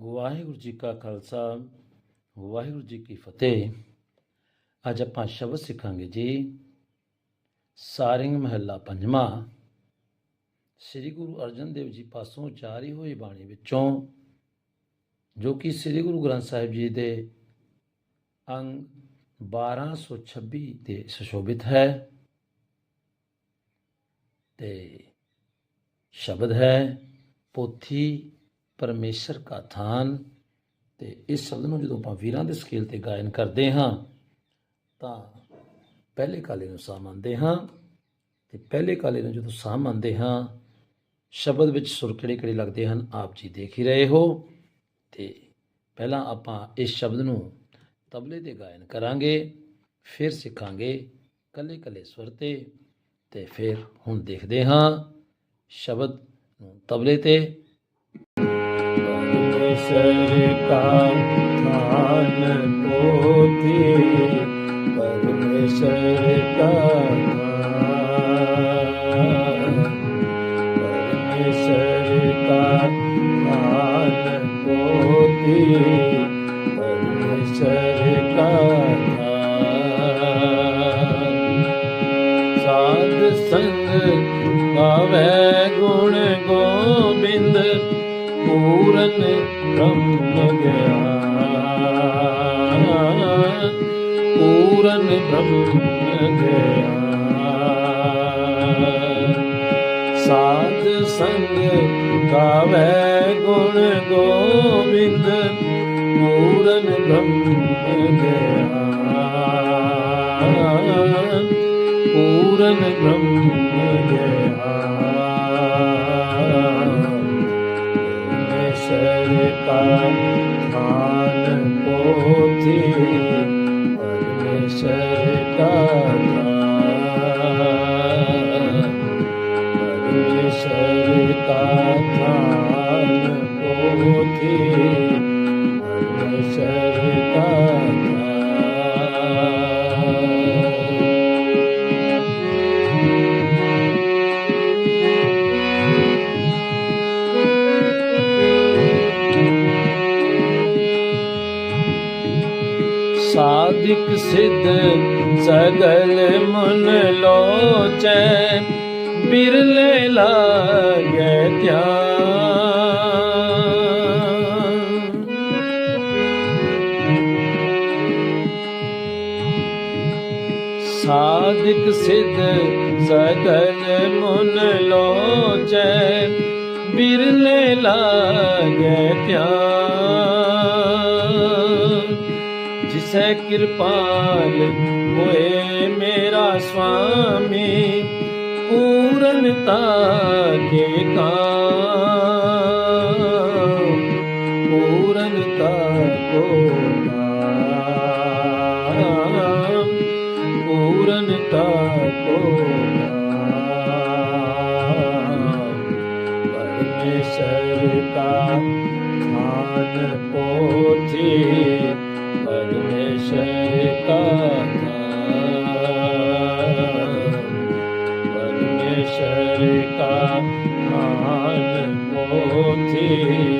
ਵਾਹਿਗੁਰੂ ਜੀ ਕਾ ਖਾਲਸਾ, ਵਾਹਿਗੁਰੂ ਜੀ ਕੀ ਫਤਿਹ। ਅੱਜ ਆਪਾਂ ਸ਼ਬਦ ਸਿੱਖਾਂਗੇ ਜੀ, ਸਾਰਿੰਗ ਮਹੱਲਾ ਪੰਜਵਾਂ। ਸ੍ਰੀ ਗੁਰੂ ਅਰਜਨ ਦੇਵ ਜੀ ਪਾਸੋਂ ਉਚਾਰੀ ਹੋਈ ਬਾਣੀ ਵਿੱਚੋਂ, ਜੋ ਕਿ ਸ੍ਰੀ ਗੁਰੂ ਗ੍ਰੰਥ ਸਾਹਿਬ ਜੀ ਦੇ ਅੰਗ 1226 ਤੇ ਸੁਸ਼ੋਭਿਤ ਹੈ। ਤੇ ਸ਼ਬਦ ਹੈ, ਪੋਥੀ ਪਰਮੇਸ਼ਰ ਕਾ ਥਾਨ। ਤੇ ਇਸ ਸ਼ਬਦ ਨੂੰ ਜਦੋਂ ਆਪਾਂ ਵੀਰਾਂ ਦੇ ਸਕੇਲ ਤੇ ਗਾਇਨ ਕਰਦੇ ਹਾਂ, ਤਾਂ ਪਹਿਲੇ ਕਾਲੇ ਨੂੰ ਸਾਹ ਮੰਨਦੇ ਹਾਂ ਤੇ ਪਹਿਲੇ ਕਾਲੇ ਨੂੰ ਜਦੋਂ ਸਾਹ ਮੰਨਦੇ ਹਾਂ, ਸ਼ਬਦ ਵਿੱਚ ਸੁਰ ਕਿਹੜੇ ਕਿਹੜੇ ਲੱਗਦੇ ਹਨ, ਆਪ ਜੀ ਦੇਖ ਹੀ ਰਹੇ ਹੋ। ਤੇ ਪਹਿਲਾਂ ਆਪਾਂ ਇਸ ਸ਼ਬਦ ਨੂੰ ਤਬਲੇ ਤੇ ਗਾਇਨ ਕਰਾਂਗੇ, ਫਿਰ ਸਿੱਖਾਂਗੇ ਕੱਲੇ ਕੱਲੇ ਸੁਰ ਤੇ ਤੇ ਫਿਰ ਹੁਣ ਦੇਖਦੇ ਹਾਂ ਸ਼ਬਦ ਨੂੰ ਤਬਲੇ ਤੇ ਪਰਮੇਸ਼ਰ ਕਾ ਖਾਨ ਪੋਥੀ ਪਰਮੇਸ਼ਰ ਕਾ ਖਾਨ ਪਰਮੇਸ਼ਰ ਕਾ ਖਾਨ ਪੋਥੀ ਪਰਮੇਸ਼ਰ ਕਾ ਖਾਨ ਸਾਧ ਸੰਗ ਗਾਵੇ ਗੁਣ ਗੋਬਿੰਦ ਪੂਰਨ ਬ੍ਰਹਮ ਗਿਆਨ ਪੂਰਨ ਬ੍ਰਹਮ ਗਿਆਨ ਸਾਧ ਸੰਗ ਗਾਵੇ ਗੁਣ ਗੋਬਿੰਦ, ਪੂਰਨ ਬ੍ਰਹਮ ਗਿਆਨ ਪੂਰਨ ਬ੍ਰਹਮ ਗਿਆਨ ਪਰਮੇਸ਼ਰ ਕਾ ਸਾਧਿਕ ਸਿਧ ਸਗਲ ਮਨ ਲੋਚੈ, ਬਿਰਲੇ ਲਾਗੈ ਧਿਆਨ। ਸਾਧਿਕ ਸਿਧ ਸਗਲ ਮਨ ਲੋਚੈ, ਬਿਰਲੇ ਲਾਗੈ ਧਿਆਨ। ਜਿਸੈ ਕਿਰਪਾਲ, ਹੋਏ ਮੇਰਾ ਸੁਆਮੀ ਪੂਰਨਤਾ ਕੇ ਕਾਮ ਪੂਰਨਤਾ ਕੋ ਨਾਮ, ਪੂਰਨਤਾ ਕੋ ਨਾਮ। ਪਰਮੇਸ਼ਰ ਕਾ ਖਾਨ ਪੋਥੀ। ਪਰਮੇਸ਼ਰ ਕਾ ਨਾਮ ਪਰਮੇਸ਼ਰ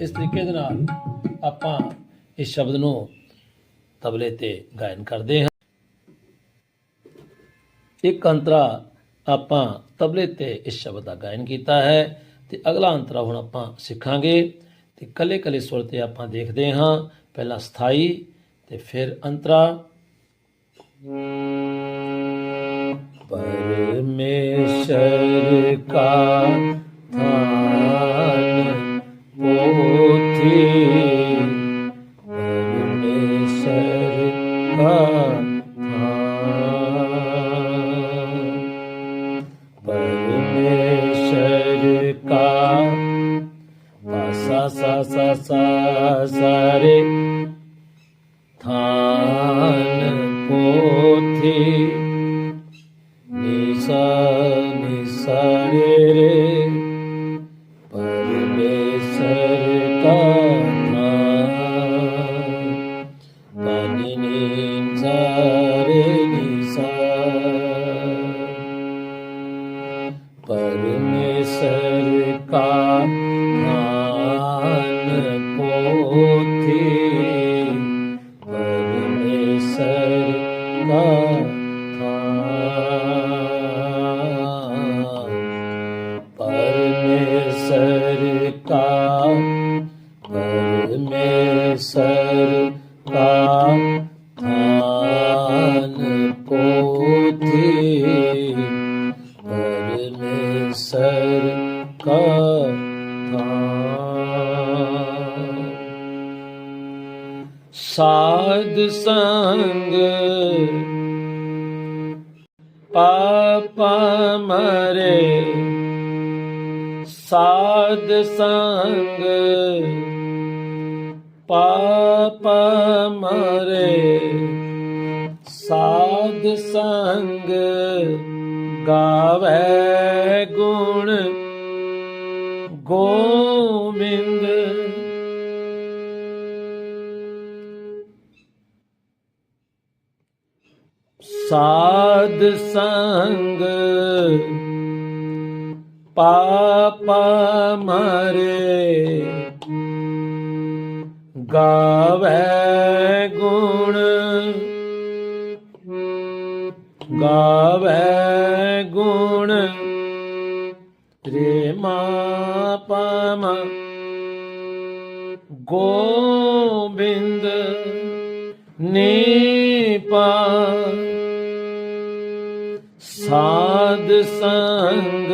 ਇਸ ਤਰੀਕੇ ਦੇ ਨਾਲ ਆਪਾਂ ਇਸ ਸ਼ਬਦ ਨੂੰ ਤਬਲੇ ਤੇ ਗਾਇਨ ਕਰਦੇ ਹਾਂ। ਇੱਕ ਅੰਤਰਾ ਆਪਾਂ ਤਬਲੇ ਤੇ ਇਸ ਸ਼ਬਦ ਦਾ ਗਾਇਨ ਕੀਤਾ ਹੈ ਤੇ ਅਗਲਾ ਅੰਤਰਾ ਹੁਣ ਆਪਾਂ ਸਿੱਖਾਂਗੇ ਤੇ ਕੱਲੇ ਕੱਲੇ ਸੁਰ ਤੇ ਆਪਾਂ ਦੇਖਦੇ ਹਾਂ। ਪਹਿਲਾਂ ਸਥਾਈ ਤੇ ਫਿਰ ਅੰਤਰਾ। ਪਰਮੇਸ਼ਰ ਕਾ सा पो नि ਸਾਧ ਸੰਗ। ਪਾਪਾ ਮਰੇ ਸਾਧ ਸੰਗ। ਪਾਪਾ ਮਰੇ ਸਾਧ ਸੰਗ। ਗਾਵੇ ਗੁਣ ਗੋਬਿੰਦ ਸਾਧ ਸੰਗ ਪਾਪ ਮਰੇ ਗਾਵੇ ਗੁਣ ਗਾਵੇ ਗੁਣ ਰੇ ਮਾ ਪਮ ਗੋਬਿੰਦ ਨੀਪਾ ਸਾਧ ਸੰਗ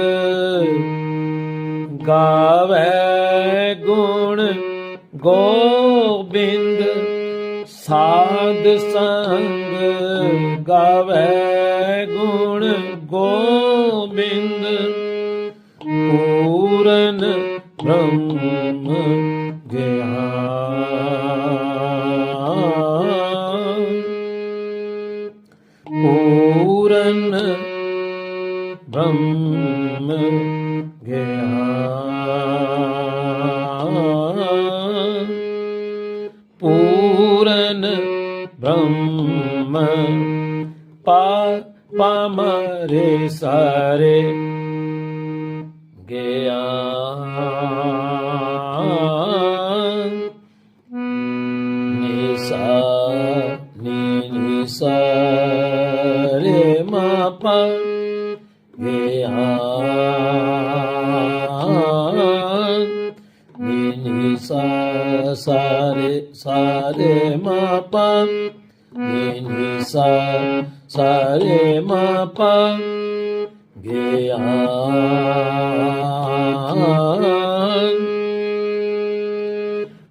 ਗਾਵੇ ਗੁਣ ਗੋਬਿੰਦ ਸਾਧ ਸੰਗ ਗਾਵੇ ਗੁਣ ਗੋਬਿੰਦ ਪੂਰਨ ਬ੍ਰਹਮ ब्रह्म। पा पा मरे स रे गे निी निया सारे सारे मा नि सा सारे मा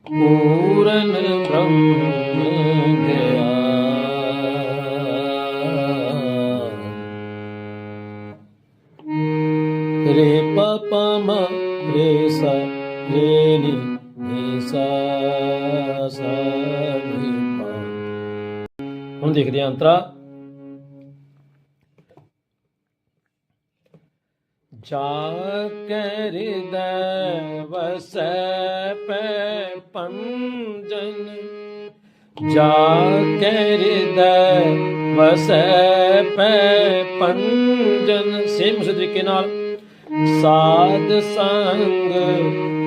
पूरन ब्रह्म ਹੁਣ ਦੇਖਦੇ ਹਾਂ ਅੰਤਰਾ। ਜਾ ਕਰ ਦੇ ਵਸੈ ਪੈ ਪੰਜਨ। ਜਾ ਕਰ ਵਸੈ ਪੈ ਪੰਜਨ। ਸੇਮ ਉਸੇ ਤਰੀਕੇ ਨਾਲ, ਸਾਧ ਸੰਗ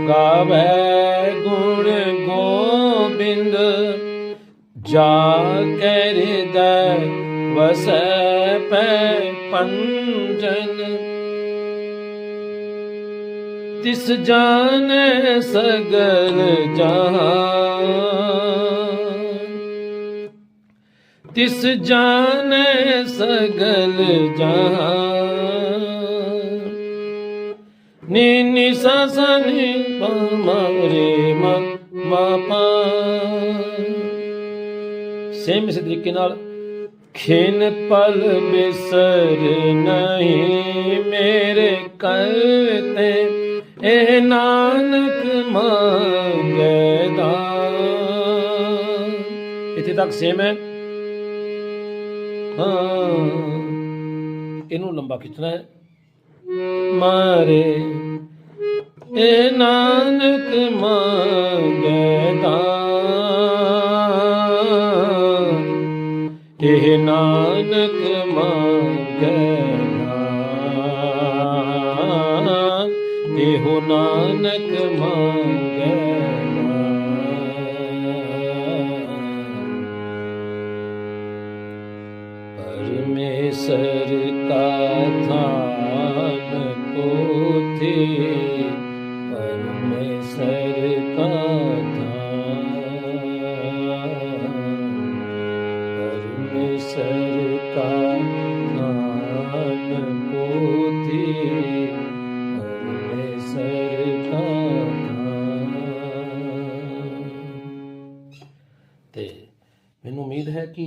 ਗਾਵੇ ਗੁਣ ਗੋਬਿੰਦ। ਜਾ ਕਰਦਾ ਦੇ ਵਸੈ ਪੈ ਪੰਜਨ। ਤਿਸ ਜਾਣੈ ਸਗਲ ਜਹਾਨ ਤਿਸ ਜਾਣੈ ਸਗਲ ਜਹਾਨ ਨੀ ਨੀ ਸਾ ਸਾ ਮਾ ਰੇ ਸੇਮ ਇਸੇ ਤਰੀਕੇ ਨਾਲ, ਖਿਨ ਪਲ ਬਿਸਰ ਨਹੀਂ ਮੇਰੇ ਕਰਤੇ ਇਹ ਨਾਨਕ ਮੰਗੇ ਦਾਨ ਇੱਥੇ ਤੱਕ ਸੇਮ ਹੈ। ਹਾਂ, ਇਹਨੂੰ ਲੰਬਾ ਖਿੱਚਣਾ ਹੈ। ਮਾਰੇ, ਇਹ ਨਾਨਕ ਮੰਗੇ ਪਰਮੇਸ਼ਰ ਕਾ ਥਾਨ ਪੋਥੀ ਪਰਮੇਸ਼ਰ ਕਾ ਥਾਨ ਪਰਮੇਸ਼ਰ ਕਾ ਥਾਨ ਪੋਥੀ ਪਰਮੇਸ਼ਰ ਕਾ ਥਾਨ। ਤੇ ਮੈਨੂੰ ਉਮੀਦ ਹੈ ਕਿ